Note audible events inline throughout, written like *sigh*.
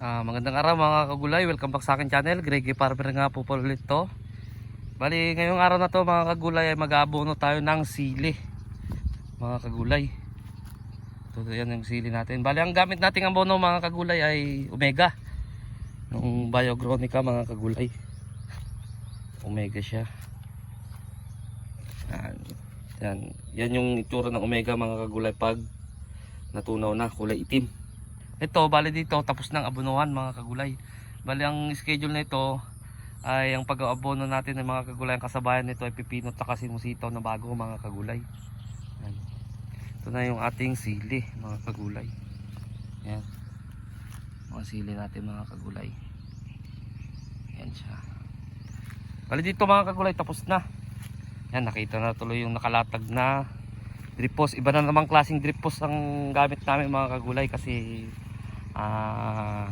Ah, magandang araw mga kagulay, welcome back sa akin channel. Greggy Farmer nga po pala ulit to. Bali, ngayong araw na to mga kagulay ay mag-aabono tayo ng sili. Mga kagulay. Ito yan yung sili natin. Bali, ang gamit nating abono mga kagulay ay Omega. Nung Biogronica mga kagulay. Omega siya. Yan. Yan. Yan yung itsura ng Omega mga kagulay pag natunaw na kulay itim. Ito, bali dito, tapos ng abonuhan mga kagulay. Bali ang schedule nito ay ang pag-aabono natin ng mga kagulay. Ang kasabayan nito ay pipinot at kasimusitaw na bago mga kagulay. Yan. Ito na yung ating sili mga kagulay. Yan. Mga sili natin mga kagulay. Yan siya. Bali dito mga kagulay, tapos na. Yan, nakita na tuloy yung nakalatag na drip post. Iba na namang klaseng drip post ang gamit namin mga kagulay kasi ah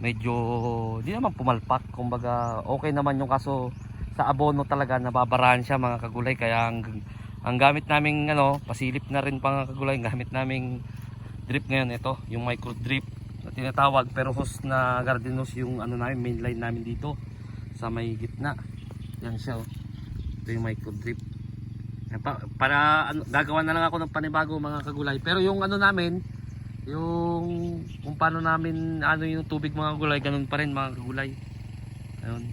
medyo di naman pumalpak. Kumbaga okay naman yung kaso sa abono talaga nababarahan siya mga kagulay kaya ang, ang gamit naming ano, pasilip na rin mga kagulay, gamit naming drip ngayon ito, yung micro drip na tinatawag pero host na garden hose yung ano namin main line namin dito sa may gitna. Yan siya oh. Ito yung micro drip. Pa- para ano, gagawa na lang ako ng panibago mga kagulay. Pero yung ano namin, yung kung paano namin ano yung tubig mga gulay, ganun pa rin mga kagulay. Ayun.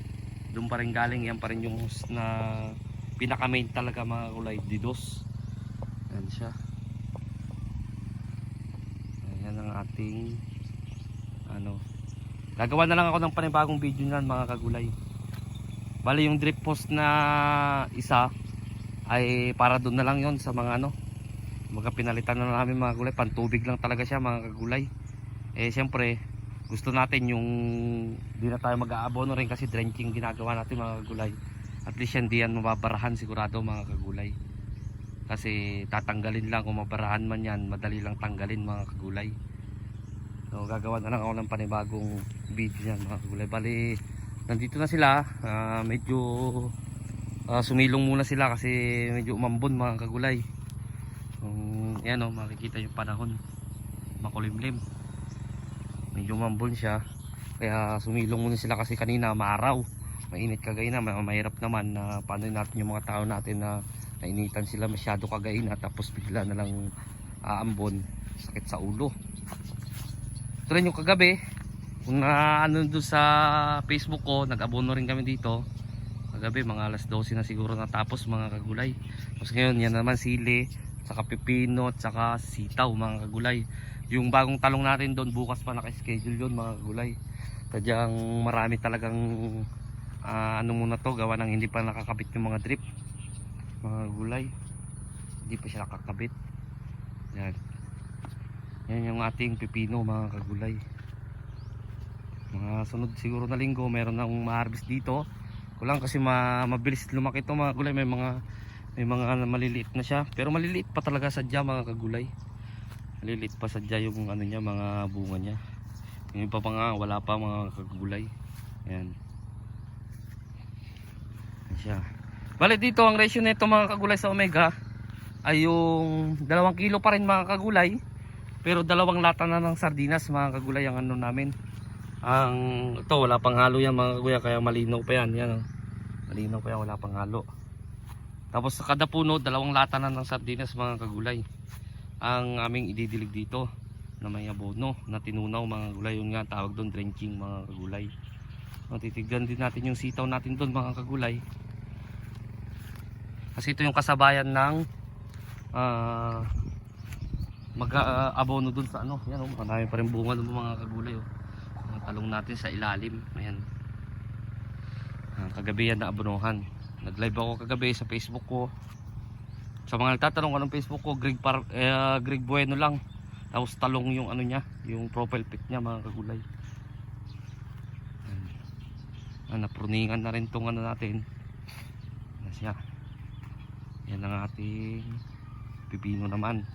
Doon pa rin galing, yan pa rin yung host na pinaka main talaga mga gulay, didos. Yan siya. Ayan ang ating ano. Gagawa na lang ako ng panibagong video niyan mga kagulay. Bali yung drip post na isa ay para doon na lang yon sa mga ano mga pinalitan na namin mga gulay. Pantubig lang talaga siya mga kagulay eh siyempre gusto natin yung di na tayo mag-aabono rin kasi drenching ginagawa natin mga kagulay at least yan di yan mababarahan sigurado mga kagulay kasi tatanggalin lang kung mabarahan man yan madali lang tanggalin mga kagulay so gagawa na lang ako ng panibagong video yan mga kagulay bali nandito na sila. Ah, medyo Ah, sumilong muna sila kasi medyo umambon mga kagulay. Um, yan o, makikita yung panahon. Makulimlim. Medyo umambon siya. Kaya sumilong muna sila kasi kanina maaraw. Mainit kagay na, ma- mahirap naman na paano natin yung mga tao natin na nainitan sila masyado kagay na tapos bigla na lang aambon. Sakit sa ulo. Ito rin yung kagabi. Kung na ano doon sa Facebook ko, nag-abono rin kami dito kagabi mga alas 12 na siguro natapos mga kagulay tapos ngayon yan naman sili saka pipino saka sitaw mga kagulay. Yung bagong talong natin doon bukas pa naka-schedule yun mga kagulay. Tadyang marami talagang ah, ano muna to gawa ng hindi pa nakakabit yung mga drip mga kagulay hindi pa siya nakakabit. Yan. Yan yung ating pipino mga kagulay. Mga sunod siguro na linggo meron na akong ma-harvest dito. Kulang kasi ma mabilis lumaki ito mga gulay may mga may mga maliliit na siya. Pero maliliit pa talaga sadya mga kagulay. Maliliit pa sadya yung ano niya mga bunga niya. Yung pa nga wala pa mga kagulay. Ayan. Ayan siya. Bali dito ang ratio nito mga kagulay sa omega ay yung dalawang kilo pa rin mga kagulay. Pero dalawang lata na ng sardinas mga kagulay ang ano namin. Ang ito wala pang halo yan mga kuya kaya malinaw pa yan. Yan oh. malinaw pa yan wala pang halo tapos sa kada puno dalawang lata na ng sardinas mga kagulay. Ang aming ididilig dito na may abono na tinunaw mga kagulay. Yung nga tawag doon drenching mga kagulay. So, titignan din natin yung sitaw natin doon mga kagulay. Kasi ito yung kasabayan ng ah mag-abono doon sa ano. Yan oh, marami pa rin bunga doon mga kagulay oh. Talong natin sa ilalim. Ayan. Ah, kagabi yan na abonohan nag live ako kagabi sa facebook ko. Sa mga nagtatanong anong facebook ko Greg, Par eh, Greg Bueno lang. Tapos talong yung ano niya yung profile pic niya mga kagulay. Ah, napruningan na rin tong ano natin. Yan siya. Yan ang ating pipino naman.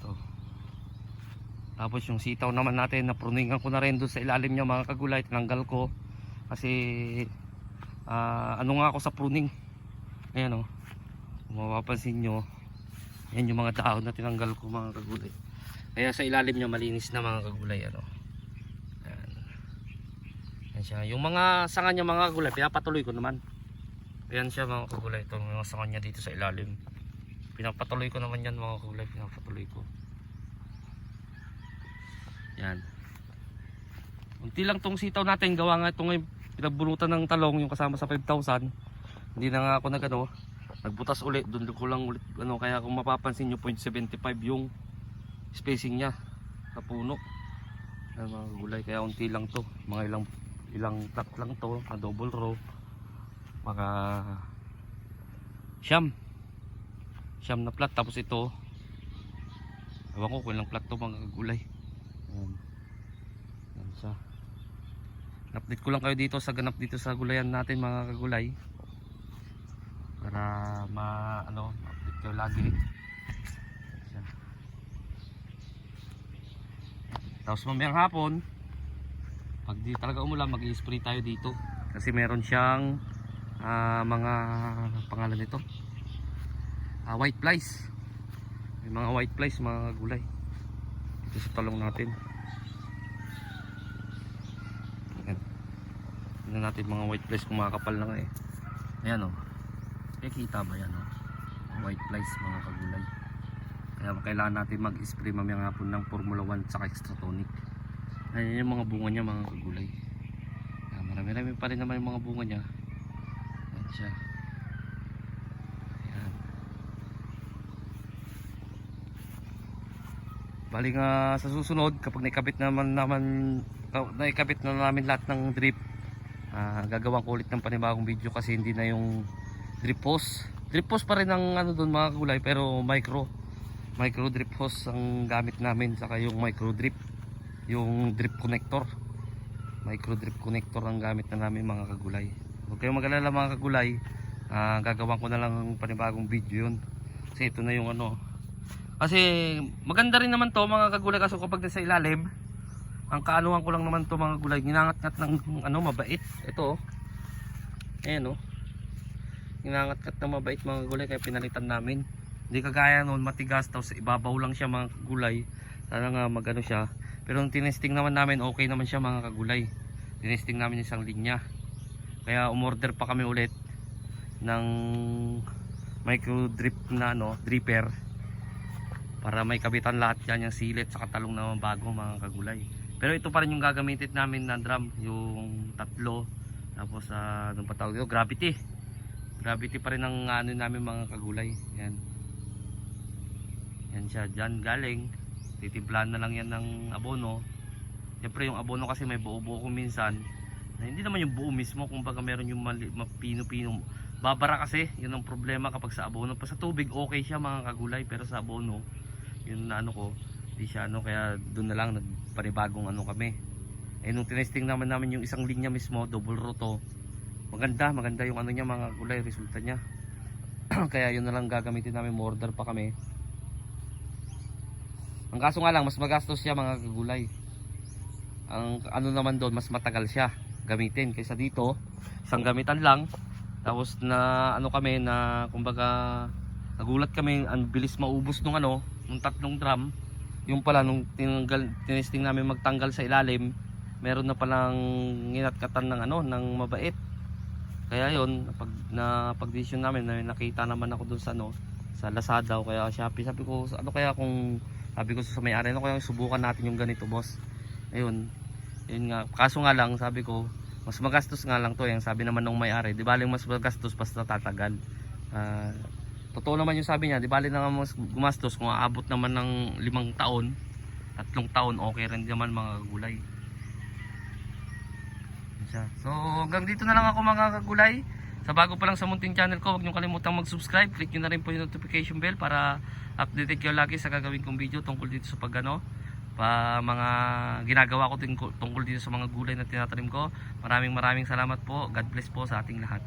Ito. Tapos yung sitaw naman natin, napruningan ko na rin doon sa ilalim niya mga kagulay. Tinanggal ko. Kasi ah, ano nga ako sa pruning. Ayan o. Oh. Kung mapapansin nyo. Yan yung mga dahon na tinanggal ko mga kagulay. Kaya sa ilalim niya malinis na mga kagulay. Ano. siya. Yung mga sanga niya mga kagulay, pinapatuloy ko naman. Ayan siya mga kagulay. Ito mga sanga niya dito sa ilalim. Pinapatuloy ko naman yan mga kagulay. Pinapatuloy ko. Yan. Unti lang tong sitaw natin. Gawa nga ito ngayon. Pinagbunutan ng talong yung kasama sa 5,000. Hindi na nga ako nagano. Nagbutas ulit. Doon ko lang ulit. Ano, kaya kung mapapansin nyo 0.75 yung spacing niya sa puno. Ayan, mga gulay. Kaya unti lang to. Mga ilang ilang plat lang to. Na double row. Mga siyam. Siyam na plat. Tapos ito. Ewan ko kung ilang plat to mga gulay. Ayan. Ayan siya. Update ko lang kayo dito sa ganap dito sa gulayan natin mga kagulay. Para ma ano, update kayo lagi. Siya. Tapos mamayang hapon, pag di talaga umulan, mag-i-spray tayo dito. Kasi meron siyang ah, mga pangalan nito. Ah, white flies. May mga white flies, mga gulay. Dito sa talong natin. Tingnan natin mga white flies kung makakapal na eh. Ayan o. Oh. Eh, kita ba yan o? Oh? White flies mga kagulay. Kaya kailangan natin mag-spray mamayang hapon ng Formula 1 at extra tonic. Ayan yung mga bunga niya mga kagulay. Marami-rami pa rin naman yung mga bunga niya. Ayan siya. Ayan. Bali nga sa susunod kapag naikabit naman naman ka- naikabit na namin lahat ng drip ah gagawa ko ulit ng panibagong video kasi hindi na yung drip hose. Drip hose pa rin ang ano doon mga kagulay pero micro. Micro drip hose ang gamit namin saka yung micro drip. Yung drip connector. Micro drip connector ang gamit na namin mga kagulay. Huwag kayong mag-alala mga kagulay. Ah gagawa ko na lang ng panibagong video yun. Kasi ito na yung ano. Kasi maganda rin naman to mga kagulay. Kaso kapag nasa ilalim ang kaanuhan ko lang naman to mga gulay ginangat-ngat ng ano mabait. Ito oh. Ayan oh. Ginangat-ngat ng mabait mga gulay kaya pinalitan namin. Hindi kagaya noon matigas tapos ibabaw lang siya mga gulay. Sana nga magano siya. Pero nung tinesting naman namin okay naman siya mga kagulay. Tinesting namin isang linya. Kaya umorder pa kami ulit ng micro drip na ano dripper. Para may kabitan lahat yan yung silit sa katalong na bago mga kagulay pero ito pa rin yung gagamitin namin na drum yung tatlo. Tapos uh, pa tawag dito? Gravity. Gravity pa rin ang ano namin mga kagulay. Yan. Yan siya. Dyan galing. Titimplan na lang yan ng abono. Siyempre yung abono kasi may buo-buo ko minsan. Na hindi naman yung buo mismo. Kung baga meron yung mapino-pino babara kasi. Yun ang problema kapag sa abono. Pa sa tubig okay siya mga kagulay. Pero sa abono yun na ano ko di siya ano kaya doon na lang nagpanibagong ano kami. Eh nung tinesting naman namin yung isang linya mismo double roto maganda maganda yung ano niya mga gulay resulta niya. *clears throat* Kaya yun na lang gagamitin namin order pa kami. Ang kaso nga lang mas magastos siya mga kagulay ang ano naman doon mas matagal siya gamitin kaysa dito. Isang gamitan lang. Tapos na ano kami na kumbaga nagulat kami ang bilis maubos nung ano nung tatlong drum yung pala nung tinanggal tinesting namin magtanggal sa ilalim meron na palang nginatkatan ng ano ng mabait. Kaya yon pag na pagdesisyon namin na nakita naman ako dun sa ano sa Lazada o kaya Shopee. Sabi ko ano kaya kung sabi ko sa may-ari ano kaya subukan natin yung ganito boss? Ayun. Yun nga. Kaso nga lang sabi ko mas magastos nga lang to. Yung sabi naman ng may-ari di baling mas magastos basta tatagal. Ah, totoo naman yung sabi niya di bali na nga mas gumastos kung aabot naman ng limang taon tatlong taon okay rin naman mga gulay. So hanggang dito na lang ako mga kagulay sa bago pa lang sa munting channel ko huwag niyo kalimutang mag subscribe click nyo na rin po yung notification bell para updated kayo lagi sa gagawin kong video tungkol dito sa pagano pa mga ginagawa ko tungkol dito sa mga gulay na tinatanim ko. Maraming maraming salamat po. God bless po sa ating lahat